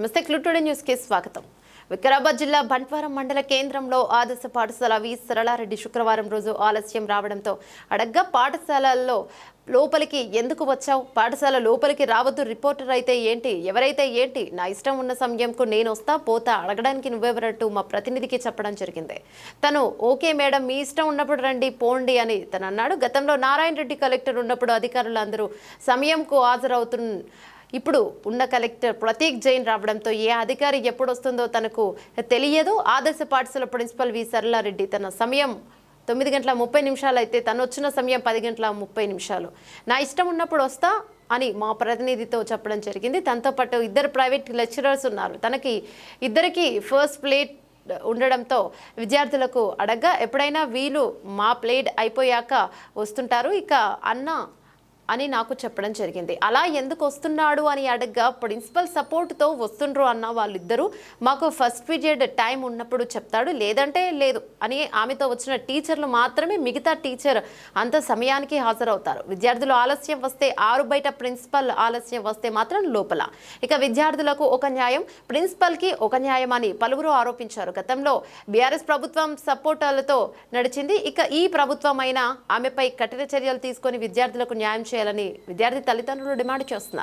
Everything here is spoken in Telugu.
నమస్తే క్లూటుడే న్యూస్కి స్వాగతం. వికారాబాద్ జిల్లా బంట్వారం మండల కేంద్రంలో ఆదర్శ పాఠశాల వి సరళారెడ్డి శుక్రవారం రోజు ఆలస్యం రావడంతో అడగ్గా పాఠశాలల్లో లోపలికి ఎందుకు వచ్చావు? పాఠశాల లోపలికి రావద్దు రిపోర్టర్ అయితే ఏంటి? ఎవరైతే ఏంటి? నా ఇష్టం ఉన్న సమయంకు నేను వస్తా పోతా అడగడానికి నువ్వెవరట్టు మా ప్రతినిధికి చెప్పడం జరిగింది. తను ఓకే మేడం మీ ఇష్టం ఉన్నప్పుడు రండి పోండి అని తను అన్నాడు గతంలో నారాయణ రెడ్డి కలెక్టర్ ఉన్నప్పుడు అధికారులు అందరూ సమయంకు హాజరవుతున్న ఇప్పుడు ఉన్న కలెక్టర్ ప్రతీక్ జైన్ రావడంతో ఏ అధికారి ఎప్పుడు వస్తుందో తనకు తెలియదు. ఆదర్శ పాఠశాల ప్రిన్సిపల్ వి. సరళారెడ్డి తన సమయం తొమ్మిది గంటల ముప్పై నిమిషాలు అయితే తను వచ్చిన సమయం పది గంటల ముప్పై నిమిషాలు. నా ఇష్టం ఉన్నప్పుడు వస్తా అని మా ప్రతినిధితో చెప్పడం జరిగింది. తనతో పాటు ఇద్దరు ప్రైవేట్ లెక్చరర్స్ ఉన్నారు. తనకి ఇద్దరికి ఫస్ట్ ప్లేట్ ఉండడంతో విద్యార్థులకు అడగ్గా ఎప్పుడైనా వీలు మా ప్లేట్ అయిపోయాక వస్తుంటారు. ఇక అన్న అని నాకు చెప్పడం జరిగింది. అలా ఎందుకు వస్తున్నాడు అని అడగ్గా ప్రిన్సిపల్ సపోర్ట్తో వస్తుండ్రు అన్న వాళ్ళిద్దరూ మాకు ఫస్ట్ పీరియడ్ టైం ఉన్నప్పుడు చెప్తాడు లేదంటే లేదు అని ఆమెతో వచ్చిన టీచర్లు మాత్రమే మిగతా టీచర్ అంత సమయానికి హాజరవుతారు. విద్యార్థులు ఆలస్యం వస్తే ఆరు బయట ప్రిన్సిపల్ ఆలస్యం వస్తే మాత్రం లోపల. ఇక విద్యార్థులకు ఒక న్యాయం ప్రిన్సిపల్కి ఒక న్యాయం అని పలువురు ఆరోపించారు. గతంలో బీఆర్ఎస్ ప్రభుత్వం సపోర్టాలతో నడిచింది. ఇక ఈ ప్రభుత్వం అయినా ఆమెపై కఠిన చర్యలు తీసుకొని విద్యార్థులకు న్యాయం చేయాలని విద్యార్థి తల్లిదండ్రులు డిమాండ్ చేస్తున్నారు.